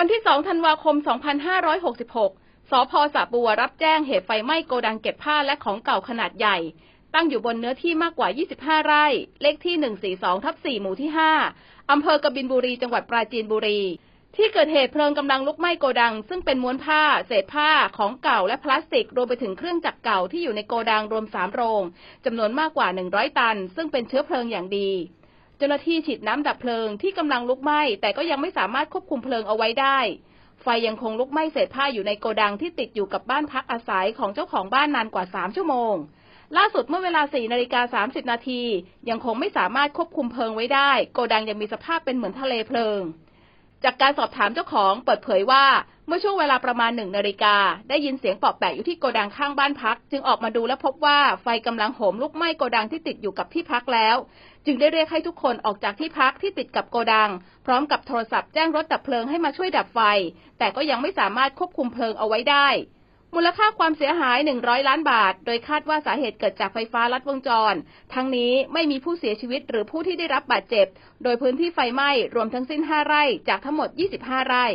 วันที่ 2 ธันวาคม 2566 สพสะบัวรับแจ้งเหตุไฟไหม้โกดังเก็บผ้าและของเก่าขนาดใหญ่ ตั้งอยู่บนเนื้อที่มากกว่า 25 ไร่ เลขที่ 142 ทับ 4 หมู่ที่ 5 อำเภอกบินบุรี จังหวัดปราจีนบุรี ที่เกิดเหตุเพลิงกำลังลุกไหม้โกดัง ซึ่งเป็นม้วนผ้า เศษผ้า ของเก่าและพลาสติก รวมไปถึงเครื่องจักรเก่าที่อยู่ในโกดังรวม 3 โรงจำนวนมากกว่า 100 ตัน ซึ่งเป็นเชื้อเพลิงอย่างดี เจ้าหน้าที่ฉีดน้ำดับเพลิงที่กำลังลุกไหม้แต่ก็ยังไม่สามารถควบคุมเพลิงเอาไว้ได้ ไฟยังคงลุกไหม้เศษผ้าอยู่ในโกดังที่ติดอยู่กับบ้านพักอาศัยของเจ้าของบ้านนานกว่า 3 ชั่วโมง ล่าสุดเมื่อเวลา4นาฬิกา30 นาทียังคงไม่สามารถควบคุมเพลิงไว้ได้ โกดังยังมีสภาพเป็นเหมือนทะเลเพลิง จากการสอบถามเจ้าของเปิดเผยว่า เมื่อช่วงเวลาประมาณหนึ่งนาฬิกา ได้ยินเสียงปอบแปะอยู่ที่โกดังข้างบ้านพัก จึงออกมาดูและพบว่าไฟกำลังโหมลุกไหม้โกดังที่ติดอยู่กับที่พักแล้ว จึงได้เรียกให้ทุกคนออกจากที่พักที่ติดกับโกดัง พร้อมกับโทรศัพท์แจ้งรถดับเพลิงให้มาช่วยดับไฟ แต่ก็ยังไม่สามารถควบคุมเพลิงเอาไว้ได้ มูลค่าความเสียหาย 100 ล้านบาท โดยคาดว่าสาเหตุเกิดจากไฟฟ้าลัดวงจร ทั้งนี้ไม่มีผู้เสียชีวิตหรือผู้ที่ได้รับบาดเจ็บ โดยพื้นที่ไฟไหม้รวมทั้งสิ้น 5 ไร่จากทั้งหมด 25 ไร่